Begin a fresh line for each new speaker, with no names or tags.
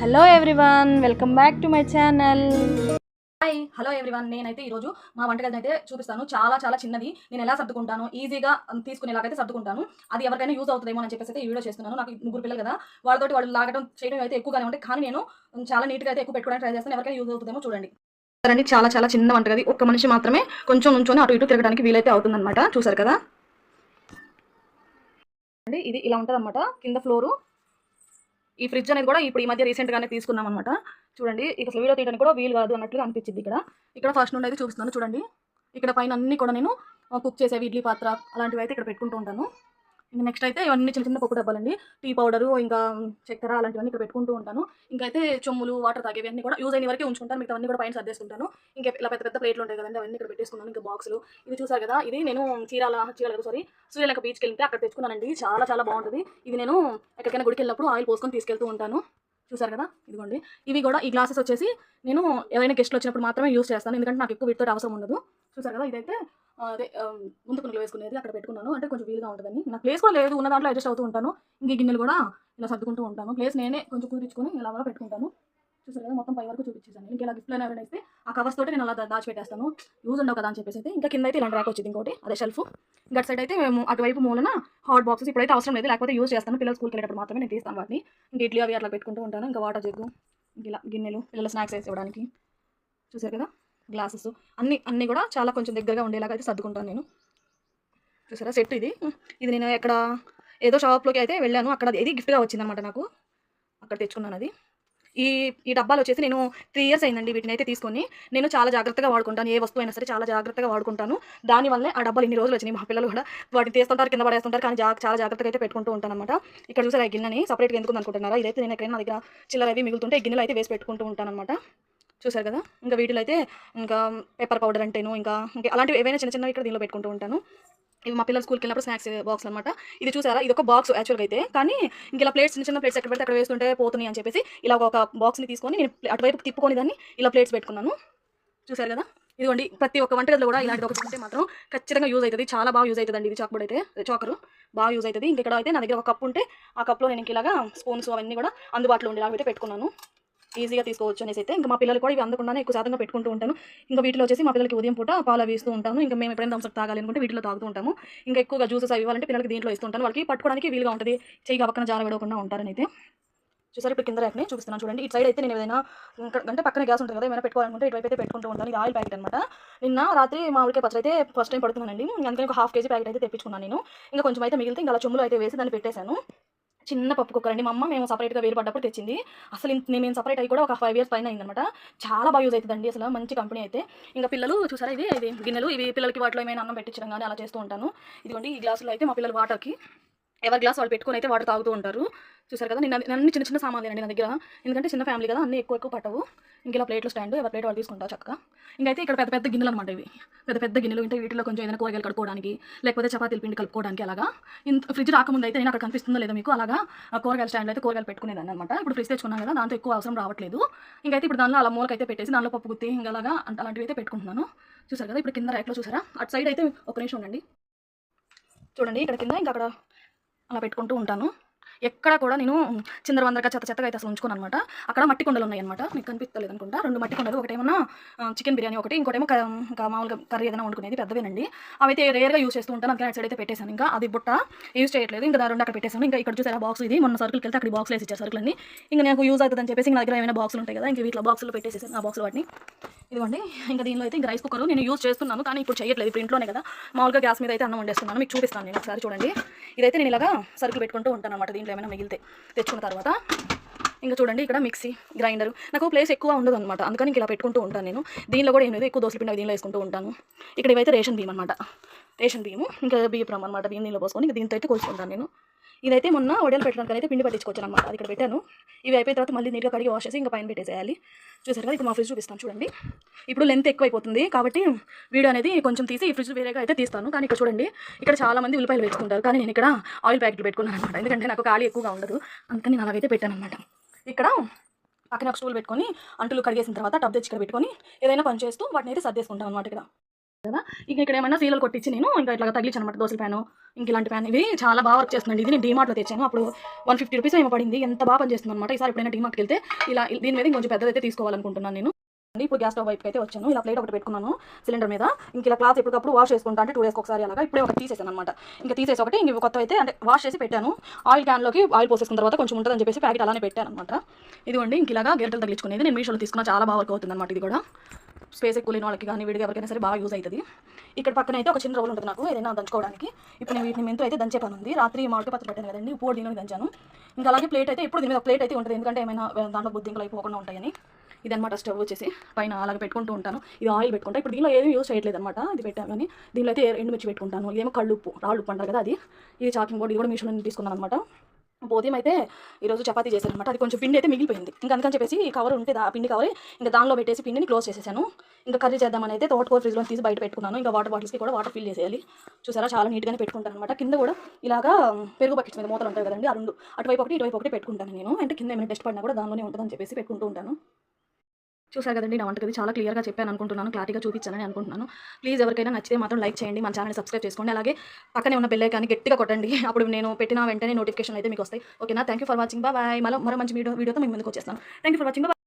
Hello everyone welcome back to my channel
hi hello everyone నేనైతే ఈరోజు మా వంటగదిని అయితే చూపిస్తాను. చాలా చాలా చిన్నది. నేను ఎలా సర్దుకుంటాను ఈజీగా తీసుకునేలాగైతే సర్దుకుంటాను. అది ఎవరికైనా యూజ్ అవుతుందేమో అని చెప్పేసి అయితే ఈ వీడియో చేస్తున్నాను. నాకు ముగ్గురు పిల్లలు కదా. వాళ్ళతోటి వాళ్ళు లాగడం చేయడం అయితే ఎక్కువగానే ఉంటాయి. కానీ నేను చాలా నీట్గా అయితే ఎక్కువ పెట్టుకోవడానికి ట్రై చేస్తాను. ఎవరికైనా యూజ్ అవుతుందేమో చూడండి. సరే చాలా చాలా చిన్న వంటగది. ఒక్క మనిషి మాత్రమే కొంచెం నుంచొని అటు ఇటు తిరగడానికి వీలైతే అవుతుందన్నమాట. చూసారు కదా? అండి ఇది ఇలా ఉంటుంది కింద ఫ్లోరు. ఈ ఫ్రిడ్జ్ అనేది కూడా ఇప్పుడు ఈ మధ్య రీసెంట్గానే తీసుకున్నాం అనమాట చూడండి ఇక అసలు వీడియో తీయడానికి కూడా వీలు కాదు అన్నట్లుగా అనిపించింది ఇక్కడ. ఇక్కడ ఫస్ట్ నుండి అయితే చూపిస్తున్నాను చూడండి. ఇక్కడ పైన అన్ని కూడా నేను కుక్ చేసేవి ఇడ్లీ పాత్ర అలాంటివి అయితే ఇక్కడ పెట్టుకుంటూ ఉంటాను. ఇంకా నెక్స్ట్ అయితే ఇవన్నీ చిన్న చిన్న పప్పు డబ్బాలండి. టీ పౌడరు ఇంకా చక్కెర అలాంటివన్నీ ఇక్కడ పెట్టుకుంటూ ఉంటాను. ఇంకైతే అయితే చొమ్ములు వాటర్ తాగేవి అన్నీ కూడా యూజ్ అయిన వరకే ఉంచుకుంటాను. మిగతా అన్ని కూడా పైన సర్దేసుకుంటాను. ఇంకా ఇలా పెద్ద పెద్ద ప్లేట్లు ఉంటాయి కదండి అవన్నీ ఇక్కడ పెట్టేసుకున్నాను. ఇంకా బాక్సులు ఇది చూసారు కదా ఇది నేను చీరాల చీరాల సారీ సూర్యలంక బీచ్కి వెళ్తే అక్కడ తెచ్చుకున్నానండి. చాలా చాలా బాగుంటుంది. ఇది నేను ఎక్కడికైనా గుడికి వెళ్ళినప్పుడు ఆయిల్ పోసుకొని తీసుకెళ్తూ ఉంటాను. చూసారు కదా? ఇదిగోండి. ఇవి కూడా ఈ గ్లాసెస్ వచ్చేసి నేను ఎవరైనా గెస్ట్లు వచ్చినప్పుడు మాత్రమే యూస్ చేస్తాను. ఎందుకంటే నాకు ఎక్కువ వీటితో అవసరం ఉండదు. చూసారు కదా? ఇదైతే అదే ముందు కొన్ని వేసుకునేది అక్కడ పెట్టుకున్నాను. అంటే కొంచెం వీలుగా ఉంటుందని. నాకు ప్లేస్ కూడా లేదు. ఉన్న దాంట్లో అడ్జస్ట్ అవుతూ ఉంటాను. ఇంక గిన్నెలు కూడా ఇలా సర్దుకుంటూ ఉంటాను. ప్లేస్ నేనే కొంచెం కుదిరించుకొని ఇలా కూడా పెట్టుకుంటాను. చూసారు కదా? మొత్తం పై వరకు చూపించేసాను ఇంకా ఇలా గిఫ్ట్లో ఎవరైనా ఇస్తే ఆ కవర్స్ తోటి నేను అలా దాచిపెట్టేస్తాను. యూజ్ ఉండవు కదా? అని చెప్పేసి అయితే ఇంకా కింద అయితే ఇలాంటి ర్యాక్ వచ్చింది ఇంకోటి. అదే షెల్ఫ్ గట్ సైడ్ అయితే మేము అటువైపు మూలన హాట్ బాక్సెస్ ఇప్పుడైతే అవసరం లేదు. లేకపోతే యూజ్ చేస్తాను. పిల్లలు స్కూల్కి వెళ్ళేటప్పుడు మాత్రమే నేను తీస్తాను వాటిని. ఇంకా ఇడ్లీ అవి అట్లా పెట్టుకుంటూ ఉంటాను. ఇంకా వాటర్ జగ్గు ఇలా గిన్నెలు పిల్లల స్నాక్స్ వేసి ఇవ్వడానికి. చూసారు కదా? గ్లాసెస్ అన్ని అన్నీ కూడా చాలా కొంచెం దగ్గరగా ఉండేలాగా అయితే సర్దుకుంటాను నేను. చూసారా? సెట్ ఇది. ఇది నేను ఎక్కడ ఏదో షాప్లోకి అయితే వెళ్ళాను. అక్కడ ఇది గిఫ్ట్గా వచ్చిందనమాట నాకు. అక్కడ తెచ్చుకున్నాను అది. ఈ ఈ డబ్బాలు వచ్చేసి నేను త్రీ ఇయర్స్ అయిందండి వీటిని అయితే తీసుకొని. నేను చాలా జాగ్రత్తగా వాడుకుంటాను. ఏ వస్తువు అయినా సరే చాలా జాగ్రత్తగా వాడుకుంటాను. దానివల్లే ఆ డబ్బాలు ఇన్ని రోజులు వచ్చినాయి. మా పిల్లలు కూడా వాటిని తీస్తుంటారు కింద పడేస్తుంటారు కానీ జా చాలా జాగ్రత్తగా అయితే పెట్టుకుంటూ ఉంటాను అనమాట ఇక్కడ చూసారు ఆ గిన్నెని సపరేట్గా ఎందుకు అనుకుంటున్నారా? ఇదైతే నేను ఎక్కడైనా నా దగ్గర చిల్లర అవి మిగులుతుంటే గిన్నెలు అయితే వేసి పెట్టుకుంటూ ఉంటాను అనమాట చూసారు కదా? ఇంకా వీటిలో అయితే ఇంకా పెప్పర్ పౌడర్ అంటేను ఇంకా ఇంకా అలాంటివి ఏవైనా చిన్న చిన్నవి ఇక్కడ దీనిలో పెట్టుకుంటూ ఉంటాను. ఇవి మా పిల్లలు స్కూల్కి వెళ్ళినప్పుడు స్నాక్స్ బాక్స్ అనమాట ఇది చూసారా? ఇది ఒక బాక్స్ యాక్చువల్గా అయితే. కానీ ఇంక ఇలా ప్లేట్స్ చిన్న చిన్న ప్లేట్స్ ఎక్కడ పెడితే అక్కడ వేస్తుంటే పోతున్నాయి అని చెప్పేసి ఇలా ఒక బాక్స్ని తీసుకొని నేను అటువైపు తిప్పుకొని దాన్ని ఇలా ప్లేట్స్ పెట్టుకున్నాను. చూసారు కదా? ఇదిగోండి ప్రతి ఒక్క వంటగదిలో కూడా ఇలాంటిది ఒకటి ఉంటే మాత్రం ఖచ్చితంగా యూజ్ అవుతుంది. చాలా బాగా యూజ్ అవుతుందండి ఇది చాక్బోర్డ్ అయితే చాకరు. బాగా యూజ్ అవుతుంది. ఇంకా ఇక్కడ అయితే నా దగ్గర ఒక కప్ ఉంటే ఆ కప్లో నేను ఇంక ఇలాగా స్పూన్స్ అవన్నీ కూడా అందుబాటులో ఉండేలాగా అయితే పెట్టుకున్నాను. ఈజీగా తీసుకోవచ్చు అనేసి అయితే ఇంకా మా పిల్లలు కూడా ఇవి అందకుండానే ఎక్కువ శాతంగా పెట్టుకుంటూ ఉంటాను. ఇంకా వీటిలో వచ్చేసి మా పిల్లలకి ఉదయం పూట పాలు అవి ఇస్తూ ఉంటాను. ఇంకా మేము ఎప్పుడైనా థమ్స్అప్ తాగాలి అనుకుంటే వీటిలో తాగుతూ ఉంటాము. ఇంకా ఎక్కువగా జ్యూసెస్ అవి ఇవ్వాలంటే పిల్లలకి దీంట్లో ఇస్తూ ఉంటాను. వాళ్ళకి పట్టుకోవడానికి వీలుగా ఉంటుంది. చేయి పక్కన జార విడవకుండా ఉంటారని అయితే చూసారు ఇప్పుడు కింద ర్యాక్ని చూపిస్తున్నాను చూడండి. ఇటు సైడ్ అయితే నేను ఏదైనా అంటే పక్కన గ్యాస్ ఉంటుంది కదా ఏమైనా పెట్టుకోవాలనుకుంటే ఇటువైపు అయితే పెట్టుకుంటూ ఉంటాను ఇది ఆయిల్ ప్యాకెట్ అనమాట నిన్న రాత్రి మామిడికాయ పచ్చడి అయితే ఫస్ట్ టైం పడుతున్నానండి. అందుకని ఒక హాఫ్ కేజీ ప్యాకెట్ అయితే తెప్పించుకున్నాను నేను. ఇంకా కొంచెం అయితే మిగిలితే ఇంకా అలా చెమ్ములు అయితే వేసి దాన్ని పెట్టేశాను. చిన్న పప్పు కుక్కర్ అండి. మా అమ్మ మేము సపరేట్గా వేరు పడ్డప్పుడు తెచ్చింది. అసలు మేము నేను సపరేట్ అయ్యి కూడా ఒక ఫైవ్ ఇయర్స్ పైన అయిందనమాట. చాలా బాగా యూజ్ అవుతుందండి అసలు. మంచి కంపెనీ అయితే. ఇంకా పిల్లలు చూసారా? ఇది ఇది గిన్నెలు. ఇవి పిల్లలకి వాటిలో ఏమైనా అన్నం పెట్టించడం కానీ అలా చేస్తూ ఉంటాను. ఇదిగోండి ఈ గ్లాసులో అయితే మా పిల్లలు వాటర్కి ఎవరి గ్లాస్ వాళ్ళు పెట్టుకొని అయితే వాటర్ తాగుతూ ఉంటారు. చూసారు కదా నేను అన్ని- చిన్న చిన్న సామాన్లు అండి నా దగ్గర. ఎందుకంటే చిన్న ఫ్యామిలీ కదా అన్ని ఎక్కువ ఎక్కువ పట్టవు. ఇంకా ప్లేట్లు ప్లేట్లో స్టాండ్ ఎవరి ప్లేట్ వాళ్ళు తీసుకుంటారు చక్కగా. ఇంకైతే ఇక్కడ పెద్ద పెద్ద గిన్నెలు అనమాట ఇవి. పెద్ద పెద్ద గిన్నెలు ఇంటే వీటిలో కొంచెం ఏదైనా కూరగాయలు కడుకోవడానికి లేకపోతే చపాతీలు పిండి కలుపుకోవడానికి అలాగా. ఇంత ఫ్రిడ్జ్ రాకముందు అయితే నేను అక్కడ కనిపిస్తుందో లేదో మీకు అలాగా ఆ కూరగాయల స్టాండ్ అయితే కూరగాయలు పెట్టుకునేదాన్ని అనమాట ఇప్పుడు ఫ్రిడ్జ్ తెచ్చుకున్నాను కదా దాంతో ఎక్కువ అవసరం రావట్లేదు. ఇంకైతే ఇప్పుడు దానిలో అలా మూలకైతే పెట్టేసి దానిలో పప్పు గుత్తి ఇంకా అలాగా అలాంటివి అయితే పెట్టుకుంటున్నాను. చూసారు కదా ఇప్పుడు కింద ర్యాక్లో చూసారా? అటు సైడ్ అయితే ఒక నిమిషం ఉండండి. చూడండి ఇక్కడ కింద ఇంకా అక్కడ అలా పెట్టుకుంటూ ఉంటాను. ఎక్కడ కూడా నేను చిందరవందరగా చెత్త చెత్తగా అయితే అసలు ఉంచుకోను అనమాట అక్కడ మట్టి కొండలు ఉన్నాయి అనమాట మీకు కనిపిస్తలేదు అనుకుంటా రెండు మట్టి కొండలు ఒకటేమన్నా చికెన్ బిర్యానీ ఒకటి ఇంకోటేమో క- మామూలుగా కర్రీ ఏదైనా వండుకునేది పెద్దవేనండి. అవైతే రేర్గా యూస్ చేస్తూ ఉంటాను. అందుకని సైడ్ అయితే పెట్టేశాను. ఇంకా అది బుట్ట యూస్ చేయట్లేదు. ఇంకా దాని రెండు అక్కడ పెట్టేశాను. ఇంకా ఇక్కడ చూసారా బాక్స్ ఇది. మొన్న సర్కిల్కి వెళ్తే అక్కడ బాక్స్ వేసి ఇచ్చారు ఇంకా నాకు యూజ్ అవుతుందని చెప్పేసి ఇంకా నా దగ్గర ఏమైనా బాక్సులు ఉంటాయి కదా ఇంకా వీటిలో బాక్సులు పెట్టేసేసాను. ఆ బాక్స్ వాటిని. ఇదిగోండి. ఇంకా దీనిలో అయితే ఇంకా రైస్ కుక్కర్ నేను యూజ్ చేస్తున్నాను. కానీ ఇప్పుడు చేయట్లేదు. ఇప్పుడు ఇంట్లోనే కదా. మామూలుగా గ్యాస్ మీద అయితే అన్నం వండేస్తున్నాను. మీకు చూపిస్తాను నేను ఒకసారి చూడండి. ఇదైతే నేను ఇలాగా సరుకులు పెట్టుకుంటూ ఉంటాను అనమాట దీంట్లో. ఏమైనా మిగిలితే తెచ్చుకున్న తర్వాత ఇంకా చూడండి ఇక్కడ మిక్సీ గ్రైండర్. నాకు ప్లేస్ ఎక్కువ ఉండదు అనమాట అందుకని ఇలా పెట్టుకుంటూ ఉంటాను నేను. దీనిలో కూడా ఏం ఎక్కువ దోశలు పిండి దీనిలో వేసుకుంటూ ఉంటాను. ఇక్కడ ఇవైతే రేషన్ బియ్యం అనమాట రేషన్ బియ్యము ఇంకా బియ్యం అనమాట బియ్యం దీనిలో పోసుకొని ఇంకా దీంతో అయితే కొలుచుకుంటాను నేను. ఇదైతే మొన్న వడియాలు పెట్టడానికి అయితే పిండి పట్టించుకోవచ్చు అనమాట అది ఇక్కడ పెట్టాను. ఇవి అయిపోయిన తర్వాత మళ్ళీ నీట్గా కడిగి వాష్ చేసి ఇంకా పైన పెట్టేసేయాలి. చూసారు కదా ఇప్పుడు మా ఫ్రిడ్జ్ చూపిస్తాను చూడండి. ఇప్పుడు లెంత్ ఎక్కువైపోతుంది కాబట్టి వీడియో అనేది కొంచెం తీసి ఈ ఫ్రిడ్జ్ వేరేగా అయితే తీస్తాను. కానీ ఇక్కడ చూడండి ఇక్కడ చాలా మంది ఉల్లిపాయలు పెట్టుకుంటారు కానీ నేను ఇక్కడ ఆయిల్ ప్యాకెట్లు పెట్టుకున్నాను అనమాట ఎందుకంటే నాకు ఖాళీ ఎక్కువగా ఉండదు. అందుకని నేను అలాగైతే పెట్టాను అనమాట ఇక్కడ పక్కన ఒక స్టూల్ పెట్టుకొని అంటులు కడిగేసిన తర్వాత టబ్ తెచ్చి ఇక్కడ పెట్టుకొని ఏదైనా పని చేస్తూ వాటిని అయితే సర్దేసుకుంటాను అనమాట ఇక్కడ. కదా? ఇంకా ఇక్కడ ఏమైనా సీలలు కొట్టించి నేను ఇంకా ఇట్లా తగిలించి అనమాట దోశల ప్యాను. ఇంక ఇలాంటి ప్యాన్ ఇవి చాలా బాగా వర్క్ చేస్తుందండి. ఇది నేను డీమార్ట్లో తెచ్చాను. అప్పుడు వన్ ఫిఫ్టీ రూపీస్ ఏమో పడింది. ఎంత బాగా పనిచేస్తుంది అనమాట ఈసారి ఎప్పుడైనా డీమార్ట్కి వెళ్తే ఇలా దీని మీద ఇంకొంచెం పెద్దదైతే తీసుకోవాలనుకుంటున్నాను నేను. ఇప్పుడు గ్యాస్ స్టవ్ వైపు అయితే వచ్చాను. ఇలా ప్లేట్ ఒకటి పెట్టుకున్నాను సిలిండర్ మీద. ఇంక ఇలా క్లాత్ ఎప్పటికప్పుడు వాష్ చేసుకుంటా అంటే టూ డేస్కి ఒకసారి అలాగా ఇప్పుడే ఒకటి తీసేసాను అనమాట ఇంకా తీసేసి ఒకటి ఇంక కొత్త అయితే అంటే వాష్ చేసి పెట్టాను. ఆయిల్ క్యాన్లోకి ఆయిల్ పోసేసిన తర్వాత కొంచెం ఉంటుందని చెప్పేసి ప్యాకెట్ అలానే పెట్టాను అనమాట ఇదిగోండి ఇంక ఇలాగా గెరటలు తగిలించుకునేది నేను మీషోలో తీసుకున్నా చాలా బాగా వర్క్ అవుతుంది అనమాట ఇది కూడా. స్పేస్ ఎక్కువ లేని వాళ్ళకి కానీ విడిగా ఎవరికైనా సరే బాగా యూజ్ అవుతుంది. ఇక్కడ పక్కన అయితే ఒక చిన్న రోల్ ఉంటుంది నాకు ఏదైనా దంచుకోవడానికి. ఇప్పుడు నేను వీటిని మెంతు అయితే దంచే పని ఉంది రాత్రి మామిడి పత్ర పెట్టాను కదండి ఇప్పుడు దీనిలో దంచాను. ఇంకా అలాగే ప్లేట్ అయితే ఇప్పుడు దీని మీద ప్లేట్ అయితే ఉంటుంది. ఎందుకంటే ఏమైనా దాంట్లో బుద్ధింకలు అయిపోకుండా ఉంటాయని. ఇదన్నమాట స్టవ్ వచ్చేసి. పైన అలాగే పెట్టుకుంటూ ఉంటాను. ఇది ఆయిల్ పెట్టుకుంటా. ఇప్పుడు దీనిలో ఏమీ యూజ్ చేయట్లేదు అనమాట ఇది పెట్టాను కానీ దీనిలో అయితే ఎండుమిర్చి పెట్టుకుంటాను. ఇదేమో కళ్ళు ఉప్పు రాళ్ళు ఉప్పు అంటారు కదా అది. ఇది చాకింగ్ బోర్డు ఇది కూడా మీషోలో తీసుకున్నాను అనమాట ఉదయం అయితే ఈరోజు చపాతీ చేశాను అనమాట అది కొంచెం పిండి అయితే మిగిలిపోయింది. ఇంకా అందుకని చెప్పేసి కవర్ ఉంటే ఆ పిండి కవర్ ఇంకా దానిలో పెట్టేసి పిండిని క్లోజ్ చేసేసాను. ఇంకా కర్రీ చేద్దామని అయితే తోటకూర ఫ్రిడ్జ్లో తీసి బయట పెట్టుకున్నాను. ఇంకా వాటర్ బాటిల్స్కి కూడా వాటర్ ఫిల్ చేసేయాలి. చూసారా? చాలా నీట్గానే పెట్టుకుంటాను అనమాట కింద కూడా ఇలాగా పెరుగు బకెట్స్ మీద మూతలు ఉంటాయి కదండి ఆ రెండు. అటువైపు ఒకటి ఇటువైపు ఒకటి పెట్టుకుంటాను నేను. అంటే కింద ఏమైనా టెస్ట్ పడినా కూడా దానిలోనే ఉంటుందని చెప్పేసి పెట్టుకుంటూ ఉంటాను. చూసారు కదండి నా వంటకది చాలా క్లియర్గా చెప్పాను అనుకుంటున్నాను క్లారిటీగా చూపించాలని అనుకుంటున్నాను. ప్లీజ్ ఎవరికైనా నచ్చితే మాత్రం లైక్ చేయండి మన ఛానల్ సబ్స్క్రైబ్ చేసుకోండి. అలాగే పక్కనే ఉన్న బెల్ కానీ గట్టిగా కొట్టండి. అప్పుడు నేను పెట్టిన వెంటనే నోటిఫికేషన్ అయితే మీకు వస్తాయి. ఓకేనా thank you for watching bye మరో మరో మంచి వీడియో వీడియోతో మీ ముందుకు వచ్చేస్తాను. Thank you for watching